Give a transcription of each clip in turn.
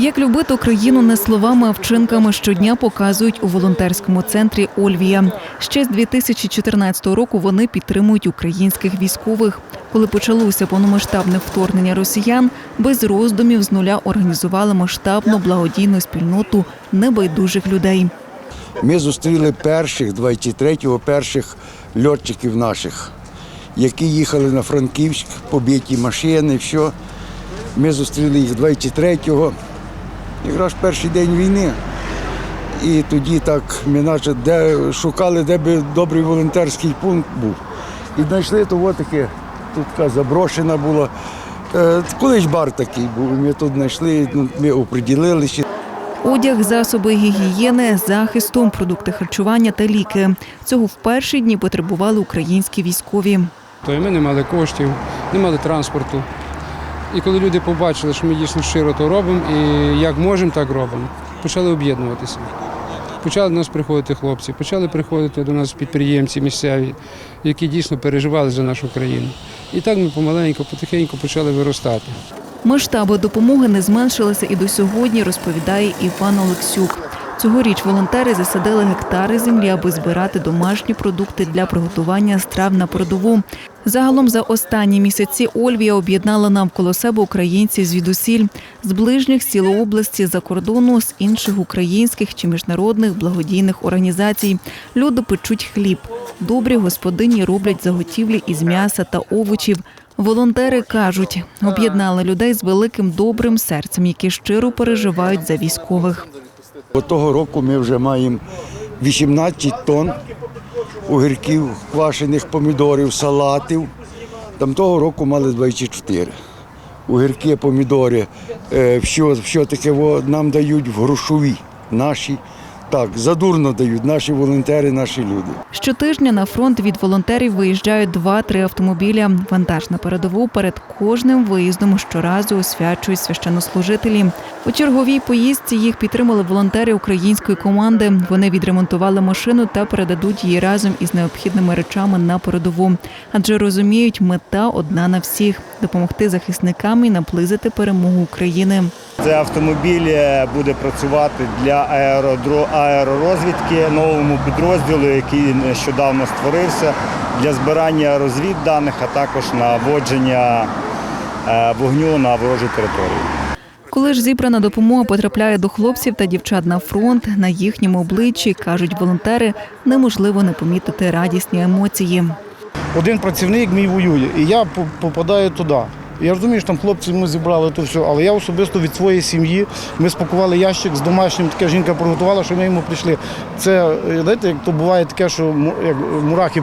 Як любити Україну не словами, а вчинками щодня показують у волонтерському центрі Ольвія. Ще з 2014 року вони підтримують українських військових. Коли почалося повномасштабне вторгнення росіян, без роздумів з нуля організували масштабну благодійну спільноту небайдужих людей. Ми зустріли перших 23-го перших льотчиків наших, які їхали на Франківськ, побиті машини, все. Ми зустріли їх 23-го, якраз перший день війни. І тоді так ми наче де, шукали, де би добрий волонтерський пункт був. І знайшли то от таке, тут така заброшена була. Е, Колись бар такий був, ми тут знайшли, ну, ми оприділилися. Одяг, засоби гігієни, захисту, продукти харчування та ліки. Цього в перші дні потребували українські військові. То і ми не мали коштів, не мали транспорту. І коли люди побачили, що ми дійсно щиро то робимо, і як можемо, так робимо, почали об'єднуватися. Почали до нас приходити хлопці, почали приходити до нас підприємці місцеві, які дійсно переживали за нашу країну. І так ми помаленьку, потихеньку почали виростати. Масштаби допомоги не зменшилися і до сьогодні, розповідає Іван Олексюк. Цьогоріч волонтери засадили гектари землі, аби збирати домашні продукти для приготування страв на передову. Загалом за останні місяці Ольвія об'єднала навколо себе українців звідусіль з ближніх сіл області, за кордону, з інших українських чи міжнародних благодійних організацій. Люди печуть хліб. Добрі господині роблять заготівлі із м'яса та овочів. Волонтери кажуть, об'єднали людей з великим добрим серцем, які щиро переживають за військових. Того року ми вже маємо 18 тонн огірків, квашених помідорів, салатів. Там того року мали 24. Огірки, помідори, все, все таке нам дають в грошові наші. Так, задурно дають наші волонтери, наші люди. Щотижня на фронт від волонтерів виїжджають два-три автомобіля. Вантаж на передову перед кожним виїздом щоразу освячують священнослужителі. У черговій поїздці їх підтримали волонтери української команди. Вони відремонтували машину та передадуть її разом із необхідними речами на передову. Адже розуміють, мета одна на всіх допомогти захисникам і наблизити перемогу України. Цей автомобіль буде працювати для аеророзвідки новому підрозділу, який нещодавно створився для збирання розвідданих, а також наводження е, вогню на ворожу територію. Коли ж зібрана допомога потрапляє до хлопців та дівчат на фронт, на їхньому обличчі кажуть волонтери, неможливо не помітити радісні емоції. один працівник мій воює, і я попадаю туди. Я розумію, що там хлопці ми зібрали то все, але я особисто від своєї сім'ї ми спакували ящик з домашнім, таке жінка приготувала, що ми йому прийшли. Це е, знаєте, як то буває таке, що як мурахи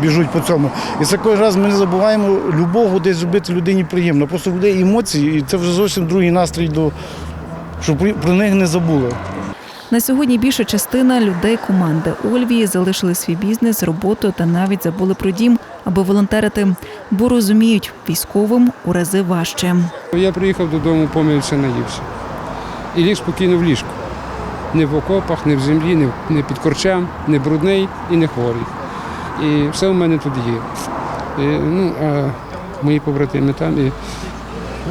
біжуть по цьому. І це кожен раз ми не забуваємо любого десь зробити людині приємно. Просто людей емоції, і це вже зовсім другий настрій до щоб про них не забули. На сьогодні більша частина людей команди Ольвії залишили свій бізнес, роботу та навіть забули про дім, аби волонтерити, бо розуміють, військовим у рази важче. Я приїхав додому, помився, наївся. І ліг спокійно в ліжку. Не в окопах, не в землі, не, під корчем, не брудний і не хворий. І все в мене тут є. І, ну, а мої побратими там і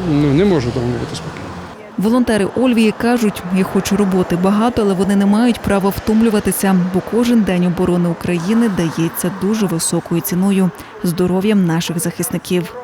ну, не можу вдома бути спокійно. Волонтери Ольвії кажуть, їх хоч роботи багато, але вони не мають права втомлюватися, бо кожен день оборони України дається дуже високою ціною здоров'ям наших захисників.